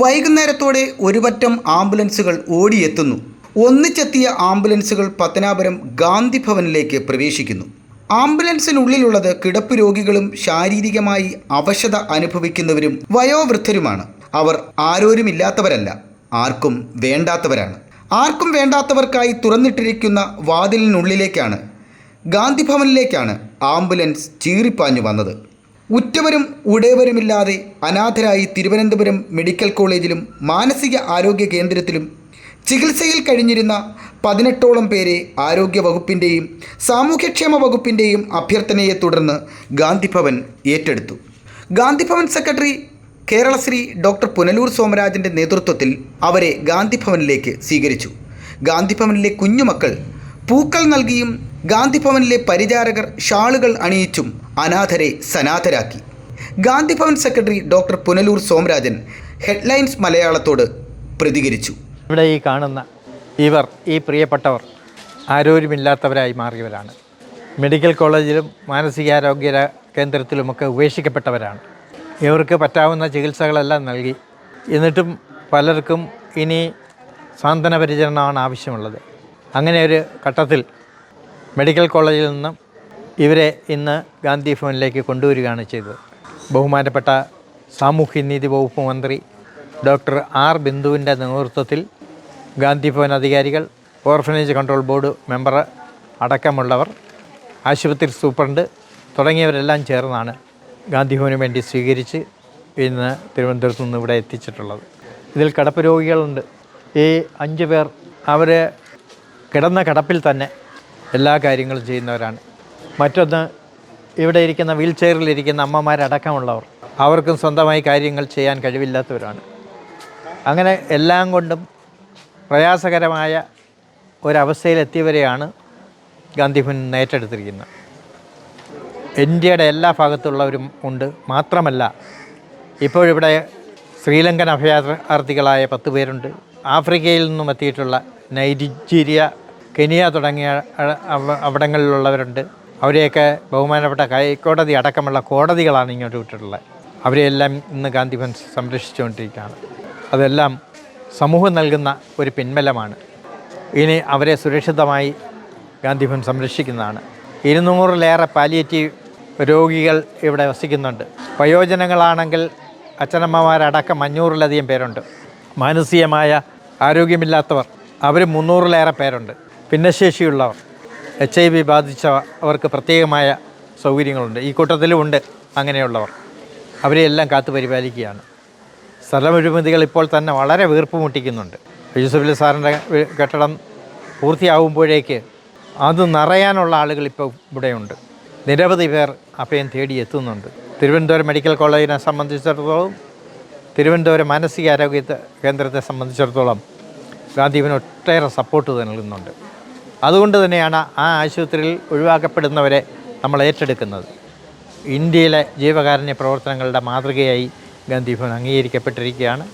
വൈകുന്നേരത്തോടെ ഒരുപറ്റം ആംബുലൻസുകൾ ഓടിയെത്തുന്നു. ഒന്നിച്ചെത്തിയ ആംബുലൻസുകൾ പത്തനാപുരം ഗാന്ധി ഭവനിലേക്ക് പ്രവേശിക്കുന്നു. ആംബുലൻസിനുള്ളിലുള്ളത് കിടപ്പ് രോഗികളും ശാരീരികമായി അവശത അനുഭവിക്കുന്നവരും വയോവൃദ്ധരുമാണ്. അവർ ആരോരുമില്ലാത്തവരല്ല ആർക്കും വേണ്ടാത്തവരാണ്. ആർക്കും വേണ്ടാത്തവർക്കായി തുറന്നിട്ടിരിക്കുന്ന വാതിലിനുള്ളിലേക്കാണ് ഗാന്ധി ഭവനിലേക്കാണ് ആംബുലൻസ് ചീറിപ്പാഞ്ഞു വന്നത്. ഉറ്റവരും ഉടയവരുമില്ലാതെ അനാഥരായി തിരുവനന്തപുരം മെഡിക്കൽ കോളേജിലും മാനസിക ആരോഗ്യ കേന്ദ്രത്തിലും ചികിത്സയിൽ കഴിഞ്ഞിരുന്ന പതിനെട്ടോളം പേരെ ആരോഗ്യ വകുപ്പിന്റെയും സാമൂഹ്യക്ഷേമ വകുപ്പിന്റെയും അഭ്യർത്ഥനയെ തുടർന്ന് ഗാന്ധിഭവൻ ഏറ്റെടുത്തു. ഗാന്ധിഭവൻ സെക്രട്ടറി കേരളശ്രീ ഡോക്ടർ പുനലൂർ സോമരാജന്റെ നേതൃത്വത്തിൽ അവരെ ഗാന്ധിഭവനിലേക്ക് സ്വീകരിച്ചു. ഗാന്ധിഭവനിലെ കുഞ്ഞുമക്കൾ പൂക്കൾ നൽകിയും ഗാന്ധിഭവനിലെ പരിചാരകർ ഷാളുകൾ അണിയിച്ചും അനാഥരെ സനാഥരാക്കി Gandhibhavan secretary doctor Punalur Somarajan headlines മലയാളത്തോട് പ്രതികരിച്ചു. ഇവിടെ ഈ കാണുന്ന ഇവർ ഈ പ്രിയപ്പെട്ടവർ ആരോരുമില്ലാത്തവരായി മാറിയവരാണ്. മെഡിക്കൽ കോളേജിലും മാനസികാരോഗ്യ കേന്ദ്രത്തിലുമൊക്കെ ഉപേക്ഷിക്കപ്പെട്ടവരാണ്. ഇവർക്ക് പറ്റാവുന്ന ചികിത്സകളെല്ലാം നൽകി. എന്നിട്ടും പലർക്കും ഇനി സാന്ത്വന പരിചരണമാണ് ആവശ്യമുള്ളത്. അങ്ങനെ ഒരു ഘട്ടത്തിൽ മെഡിക്കൽ കോളേജിൽ നിന്നും ഇവരെ ഇന്ന് ഗാന്ധി ഭവനിലേക്ക് കൊണ്ടുവരികയാണ് ചെയ്തത്. ബഹുമാനപ്പെട്ട സാമൂഹ്യനീതി വകുപ്പ് മന്ത്രി ഡോക്ടർ ആർ ബിന്ദുവിന്റെ നേതൃത്വത്തിൽ ഗാന്ധി ഭവൻ അധികാരികൾ ഓർഫനേജ് കൺട്രോൾ ബോർഡ് മെമ്പർ അടക്കമുള്ളവർ ആശുപത്രി സൂപ്രണ്ട് തുടങ്ങിയവരെല്ലാം ചേർന്നാണ് ഗാന്ധി ഭവന് വേണ്ടി സ്വീകരിച്ച് ഇന്ന് തിരുവനന്തപുരത്ത് നിന്ന് ഇവിടെ എത്തിച്ചിട്ടുള്ളത്. ഇതിൽ കിടപ്പ് രോഗികളുണ്ട്. ഈ അഞ്ച് പേർ അവർ കിടന്ന കിടപ്പിൽ തന്നെ എല്ലാ കാര്യങ്ങളും ചെയ്യുന്നവരാണ്. മറ്റൊന്ന് ഇവിടെ ഇരിക്കുന്ന വീൽ ചെയറിലിരിക്കുന്ന അമ്മമാരടക്കമുള്ളവർ. അവർക്കും സ്വന്തമായി കാര്യങ്ങൾ ചെയ്യാൻ കഴിവില്ലാത്തവരാണ്. അങ്ങനെ എല്ലാം കൊണ്ടും പ്രയാസകരമായ ഒരവസ്ഥയിലെത്തിയവരെയാണ് ഗാന്ധിഭവൻ നേറ്റെടുത്തിരിക്കുന്നത് ഇന്ത്യയുടെ എല്ലാ ഭാഗത്തുള്ളവരും ഉണ്ട്. മാത്രമല്ല ഇപ്പോഴിവിടെ ശ്രീലങ്കൻ അഭയാർത്ഥികളായ പത്ത് പേരുണ്ട്. ആഫ്രിക്കയിൽ നിന്നും എത്തിയിട്ടുള്ള നൈജീരിയ കെനിയ തുടങ്ങിയ അവിടങ്ങളിലുള്ളവരുണ്ട്. അവരെയൊക്കെ ബഹുമാനപ്പെട്ട ഹൈക്കോടതി അടക്കമുള്ള കോടതികളാണ് ഇങ്ങോട്ട് വിട്ടിട്ടുള്ളത്. അവരെയെല്ലാം ഇന്ന് ഗാന്ധിഭവൻ സംരക്ഷിച്ചുകൊണ്ടിരിക്കുകയാണ്. അതെല്ലാം സമൂഹം നൽകുന്ന ഒരു പിൻബലമാണ്. ഇനി അവരെ സുരക്ഷിതമായി ഗാന്ധി ഭവൻ സംരക്ഷിക്കുന്നതാണ്. ഇരുന്നൂറിലേറെ പാലിയേറ്റീവ് രോഗികൾ ഇവിടെ വസിക്കുന്നുണ്ട്. വയോജനങ്ങളാണെങ്കിൽ അച്ഛനമ്മമാരടക്കം അഞ്ഞൂറിലധികം പേരുണ്ട്. മാനസികമായ ആരോഗ്യമില്ലാത്തവർ അവർ മുന്നൂറിലേറെ പേരുണ്ട്. ഭിന്നശേഷിയുള്ളവർ എച്ച് ഐ വി ബാധിച്ച അവർക്ക് പ്രത്യേകമായ സൗകര്യങ്ങളുണ്ട്. ഈ കൂട്ടത്തിലും ഉണ്ട് അങ്ങനെയുള്ളവർ. അവരെയെല്ലാം കാത്തു പരിപാലിക്കുകയാണ്. സ്ഥലപരിമിതികൾ ഇപ്പോൾ തന്നെ വളരെ വീർപ്പ് മുട്ടിക്കുന്നുണ്ട്. യൂസഫലി സാറിന്റെ കെട്ടിടം പൂർത്തിയാകുമ്പോഴേക്ക് അത് നിറയാനുള്ള ആളുകൾ ഇപ്പോൾ ഇവിടെയുണ്ട്. നിരവധി പേർ അഭയം തേടി എത്തുന്നുണ്ട്. തിരുവനന്തപുരം മെഡിക്കൽ കോളേജിനെ സംബന്ധിച്ചിടത്തോളം തിരുവനന്തപുരം മാനസികാരോഗ്യ കേന്ദ്രത്തെ സംബന്ധിച്ചിടത്തോളം ഗാന്ധിവിന് ഒട്ടേറെ സപ്പോർട്ട് നൽകുന്നുണ്ട്. അതുകൊണ്ട് തന്നെയാണ് ആ ആശുപത്രിയിൽ ഒഴിവാക്കപ്പെടുന്നവരെ നമ്മൾ ഏറ്റെടുക്കുന്നത്. ഇന്ത്യയിലെ ജീവകാരുണ്യ പ്രവർത്തനങ്ങളുടെ മാതൃകയായി ഗാന്ധി ഭവൻ അംഗീകരിക്കപ്പെട്ടിരിക്കുകയാണ്.